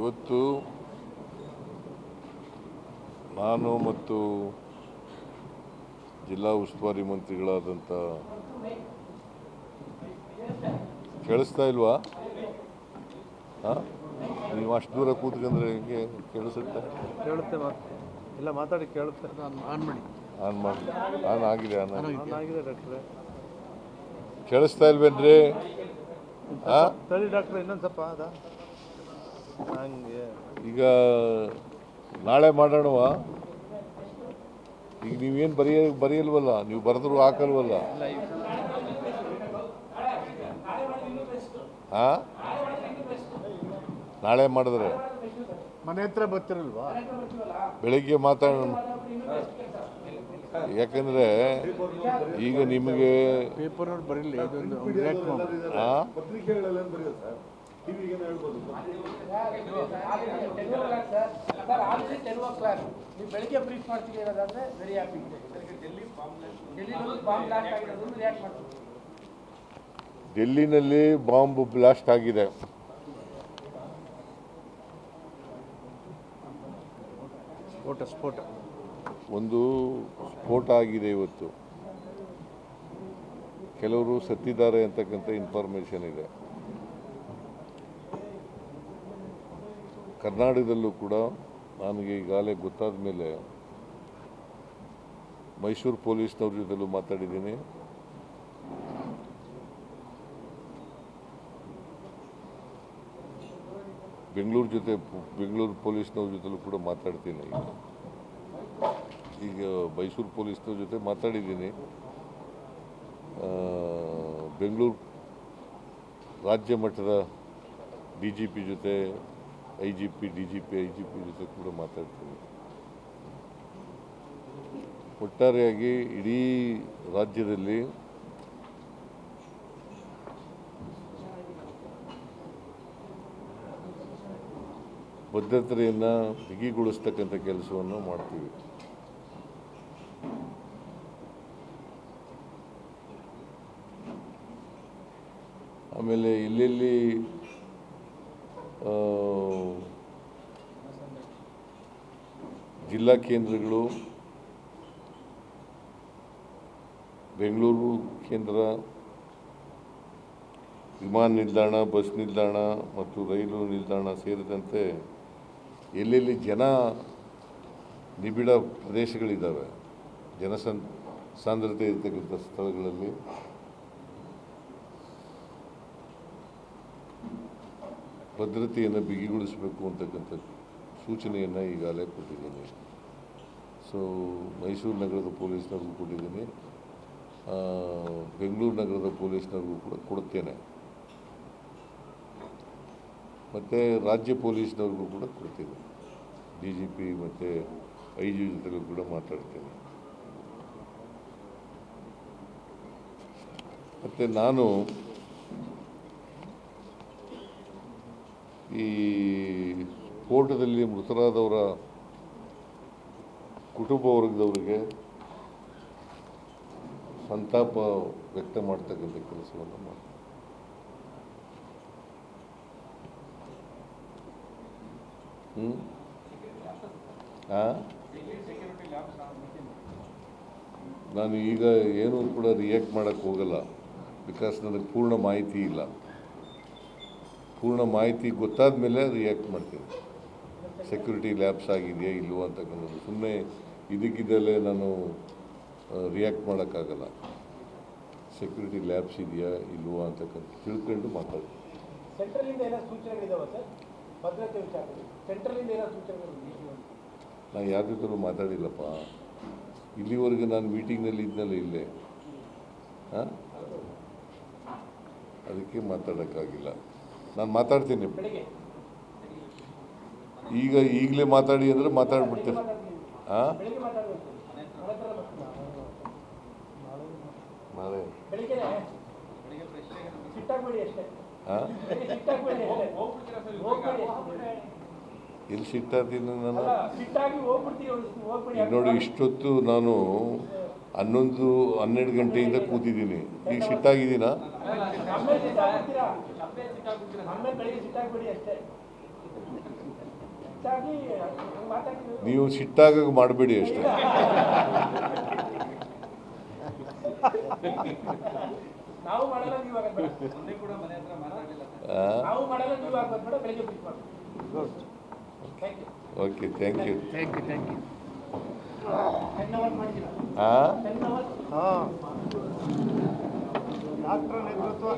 ಇವತ್ತು ನಾನು ಮತ್ತು ಜಿಲ್ಲಾ ಉಸ್ತುವಾರಿ ಮಂತ್ರಿಗಳಾದಂಥ ಕೇಳಿಸ್ತಾ ಇಲ್ವಾ? ಹಾಂ? ನೀವು ಅಷ್ಟು ದೂರ ಕೂತ್ಕೊಂಡ್ರೆ ಹೆಂಗೆ ಕೇಳಿಸುತ್ತೆ? ಕೇಳುತ್ತೆ ಇಲ್ಲ ಮಾತಾಡಿ ಕೇಳುತ್ತೆ. ಆನ್ ಮಾಡಿ. ಆನ್ ಮಾಡಿ. ಆನ್ ಆಗಿದೆ ಆನ್ ಆಗಿದೆ. ಆನ್ ಆಗಿದೆ ಡಾಕ್ಟ್ರೆ. ಕೇಳಿಸ್ತಾ ಇಲ್ವೇನ್ರಿ? ಹಾಂ? ಸರಿ ಡಾಕ್ಟ್ರೆ ಇನ್ನೊಂದು ಸ್ವಲ್ಪ ಅದ? ಈಗ ನಾಳೆ ಮಾಡೋಣವ. ಈಗ ನೀವೇನು ಬರೆಯ ಬರೆಯಲ್ವಲ್ಲ? ನೀವು ಬರೆದ್ರು ಹಾಕಲ್ವಲ್ಲ? ಹಾ? ನಾಳೆ ಮಾಡಿದ್ರೆ? ಮನೆ ಹತ್ರ ಬರ್ತಿರಲ್ವಾ? ಬೆಳಿಗ್ಗೆ ಮಾತಾಡೋಣ ಯಾಕಂದ್ರೆ ಈಗ ನಿಮಗೆ ಪೇಪರ್ ಬರೀಲಿ ಇದೊಂದು ರಿಯಾಕ್ಟ್ ಮಾಡಿ ಆ sir already ten o'clock ನೀವು ಬೆಳಿಗ್ಗೆ ಬ್ರೀಫ್ ಮಾಡ್ತೀವಿ ಅನ್ನೋದಾದ್ರೆ very happy Delhi bomb blast ಆಗಿರೋದು ರಿಯಾಕ್ಟ್ ಮಾಡ್ತೀವಿ ಡೆಲ್ಲಿನಲ್ಲಿ ಬಾಂಬ್ ಬ್ಲಾಸ್ಟ್ ಆಗಿದೆ. ಸ್ಫೋಟ ಸ್ಫೋಟ. ಒಂದು ಸ್ಫೋಟ ಆಗಿದೆ ಇವತ್ತು. ಕೆಲವರು ಸತ್ತಿದ್ದಾರೆ ಅಂತಕ್ಕಂಥ ಇನ್ಫಾರ್ಮೇಷನ್ ಇದೆ. ಕರ್ನಾಟಕದಲ್ಲೂ ಕೂಡ ನನಗೆ ಈಗಾಗಲೇ ಗೊತ್ತಾದ ಮೇಲೆ ಮೈಸೂರು ಪೊಲೀಸ್ನವ್ರ ಜೊತೆಲೂ ಮಾತಾಡಿದ್ದೀನಿ. ಬೆಂಗಳೂರು ಜೊತೆ, ಬೆಂಗಳೂರು ಪೊಲೀಸ್ನವ್ರ ಜೊತೆಲೂ ಕೂಡ ಮಾತಾಡ್ತೀನಿ. ಈಗ ಮೈಸೂರು ಪೊಲೀಸ್ನವ್ರ ಜೊತೆ ಮಾತಾಡಿದ್ದೀನಿ. ಬೆಂಗಳೂರು ರಾಜ್ಯ ಮಟ್ಟದ ಡಿ ಜಿ ಪಿ ಜೊತೆ I G P D G I G P ಜೊತೆ ಕೂಡ ಮಾತಾಡ್ತೀನಿ. ಒಟ್ಟಾರೆಯಾಗಿ ಇಡೀ ರಾಜ್ಯದಲ್ಲಿ ಭದ್ರತೆಯನ್ನು ಬಿಗಿಗೊಳಿಸ್ತಕ್ಕಂಥ ಕೆಲಸವನ್ನು ಮಾಡ್ತೀವಿ. ಆಮೇಲೆ ಎಲ್ಲೆಲ್ಲಿ ಜಿಲ್ಲಾ ಕೇಂದ್ರಗಳು, ಬೆಂಗಳೂರು ಕೇಂದ್ರ ವಿಮಾನ ನಿಲ್ದಾಣ, ಬಸ್ ನಿಲ್ದಾಣ ಮತ್ತು ರೈಲು ನಿಲ್ದಾಣ ಸೇರಿದಂತೆ ಎಲ್ಲೆಲ್ಲಿ ಜನ ನಿಬಿಡ ಪ್ರದೇಶಗಳಿದ್ದಾವೆ ಜನಸನ್ ಸಾಂದ್ರತೆ ಇರತಕ್ಕಂಥ ಸ್ಥಳಗಳಲ್ಲಿ. ಭದ್ರತೆಯನ್ನು ಬಿಗಿಗೊಳಿಸಬೇಕು ಅಂತಕ್ಕಂಥ ಸೂಚನೆಯನ್ನು ಈಗಾಗಲೇ ಕೊಟ್ಟಿದ್ದೀನಿ. ಸೊ ಮೈಸೂರು ನಗರದ ಪೊಲೀಸ್ನವ್ರಿಗೂ ಕೊಟ್ಟಿದ್ದೀನಿ. ಬೆಂಗಳೂರು ನಗರದ ಪೊಲೀಸ್ನವ್ರಿಗೂ ಕೂಡ ಕೊಡ್ತೇನೆ. ಮತ್ತು ರಾಜ್ಯ ಪೊಲೀಸ್ನವ್ರಿಗೂ ಕೂಡ ಕೊಡ್ತೀನಿ. ಡಿ ಜಿ ಪಿ ಮತ್ತು ಐ ಜಿ ಜೊತೆಗೂ ಕೂಡ ಮಾತಾಡ್ತೇನೆ. ಮತ್ತು ನಾನು ಈ ಸ್ಫೋಟದಲ್ಲಿ ಮೃತರಾದವರ ಕುಟುಂಬ ವರ್ಗದವರಿಗೆ ಸಂತಾಪ ವ್ಯಕ್ತ ಮಾಡ್ತಕ್ಕಂಥ ಕೆಲಸವನ್ನು ಹಾಂ ನಾನು ಈಗ ಏನೂ ಕೂಡ ರಿಯಾಕ್ಟ್ ಮಾಡೋಕ್ಕೆ ಹೋಗಲ್ಲ. ಬಿಕಾಸ್ ನನಗೆ ಪೂರ್ಣ ಮಾಹಿತಿ ಇಲ್ಲ. ಪೂರ್ಣ ಮಾಹಿತಿ ಗೊತ್ತಾದ ಮೇಲೆ ರಿಯಾಕ್ಟ್ ಮಾಡ್ತೀನಿ. ಸೆಕ್ಯೂರಿಟಿ ಲ್ಯಾಬ್ಸ್ ಆಗಿದೆಯಾ ಇಲ್ವೋ ಅಂತಕ್ಕಂಥದ್ದು ಸುಮ್ಮನೆ ಇದಕ್ಕಿದ್ದಲ್ಲೇ ನಾನು ರಿಯಾಕ್ಟ್ ಮಾಡೋಕ್ಕಾಗಲ್ಲ. ಸೆಕ್ಯೂರಿಟಿ ಲ್ಯಾಬ್ಸ್ ಇದೆಯಾ ಇಲ್ವೋ ಅಂತಕ್ಕಂಥ ತಿಳ್ಕೊಂಡು ಸೂಚನೆಗಳು ನಾನು ಯಾರ ಜೊತೆ ಮಾತಾಡಿಲ್ಲಪ್ಪ. ಇಲ್ಲಿವರೆಗೆ ನಾನು ಮೀಟಿಂಗ್ನಲ್ಲಿ ಇದ್ನಲ್ಲ ಇಲ್ಲೇ. ಹಾಂ? ಅದಕ್ಕೆ ಮಾತಾಡೋಕ್ಕಾಗಿಲ್ಲ. ನಾನು ಮಾತಾಡ್ತೀನಿ. ಈಗ ಈಗಲೇ ಮಾತಾಡಿ ಅಂದರೆ ಮಾತಾಡ್ಬಿಡ್ತೀನಿ ಹಾಂ. ನಾಳೆ. ಹಾಂ. ಎಲ್ಲಿ ನಾನು? ಈಗ ನೋಡಿ ಇಷ್ಟೊತ್ತು ನಾನು ಹನ್ನೊಂದು, ಹನ್ನೆರಡು ಗಂಟೆಯಿಂದ ಕೂತಿದ್ದೀನಿ. ಈಗ ಸಿಟ್ಟಾಗಿದ್ದೀನಾ ನೀವು ಸಿಟ್ಟಾಗ ಮಾಡಬೇಡಿ ಅಷ್ಟೇ. ನಾವು ಮಾಡಲ್ಲ ನೀವು ಆಗದ್ ಬೇಡ. ಆ? ನಾವು ಮಾಡಲ್ಲ ನೀವು ಆಗೋದು ಬೇಡ ಬೆಳಿಗ್ಗೆ thank you okay thank you thank you thank you doctor ನೇತೃತ್ವ.